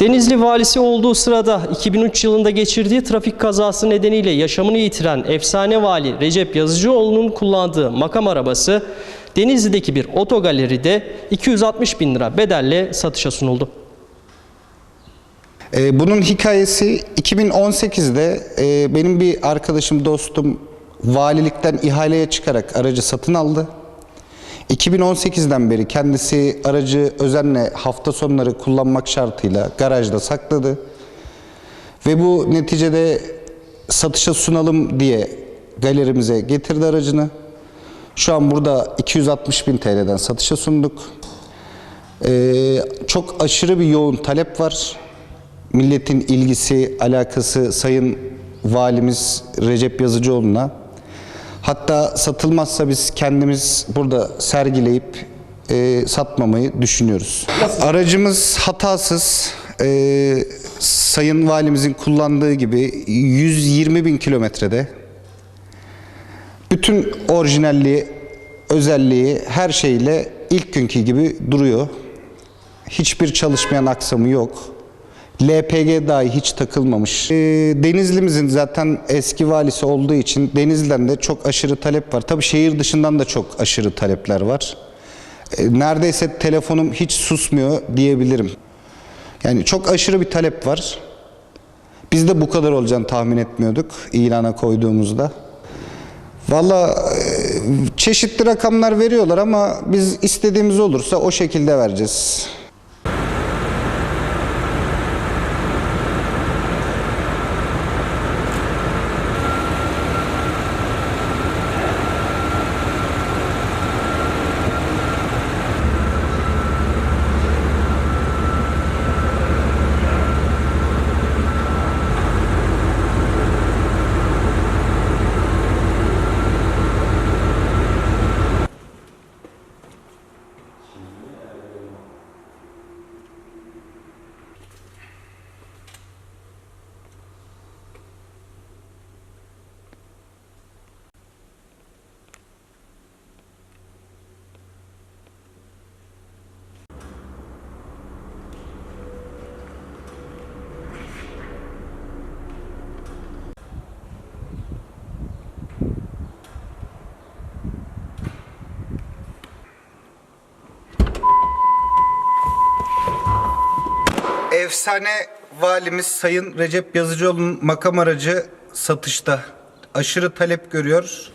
Denizli valisi olduğu sırada 2003 yılında geçirdiği trafik kazası nedeniyle yaşamını yitiren efsane vali Recep Yazıcıoğlu'nun kullandığı makam arabası Denizli'deki bir otogaleride 260 bin lira bedelle satışa sunuldu. Ee, bunun hikayesi 2018'de e, benim bir arkadaşım, dostum valilikten ihaleye çıkarak aracı satın aldı. 2018'den beri kendisi aracı özenle hafta sonları kullanmak şartıyla garajda sakladı. Ve bu neticede satışa sunalım diye galerimize getirdi aracını. Şu an burada 260 bin TL'den satışa sunduk. Ee, çok aşırı bir yoğun talep var. Milletin ilgisi, alakası Sayın Valimiz Recep Yazıcıoğlu'na. Hatta satılmazsa biz kendimiz burada sergileyip e, satmamayı düşünüyoruz. Aracımız hatasız. E, Sayın Valimizin kullandığı gibi 120 bin kilometrede bütün orijinalliği, özelliği her şeyle ilk günkü gibi duruyor. Hiçbir çalışmayan aksamı yok. LPG dahi hiç takılmamış. Ee, Denizli'mizin zaten eski valisi olduğu için Denizli'den de çok aşırı talep var. Tabii şehir dışından da çok aşırı talepler var. Ee, neredeyse telefonum hiç susmuyor diyebilirim. Yani çok aşırı bir talep var. Biz de bu kadar olacağını tahmin etmiyorduk ilana koyduğumuzda. Valla e, çeşitli rakamlar veriyorlar ama biz istediğimiz olursa o şekilde vereceğiz. Efsane valimiz Sayın Recep Yazıcıoğlu'nun makam aracı satışta. Aşırı talep görüyor.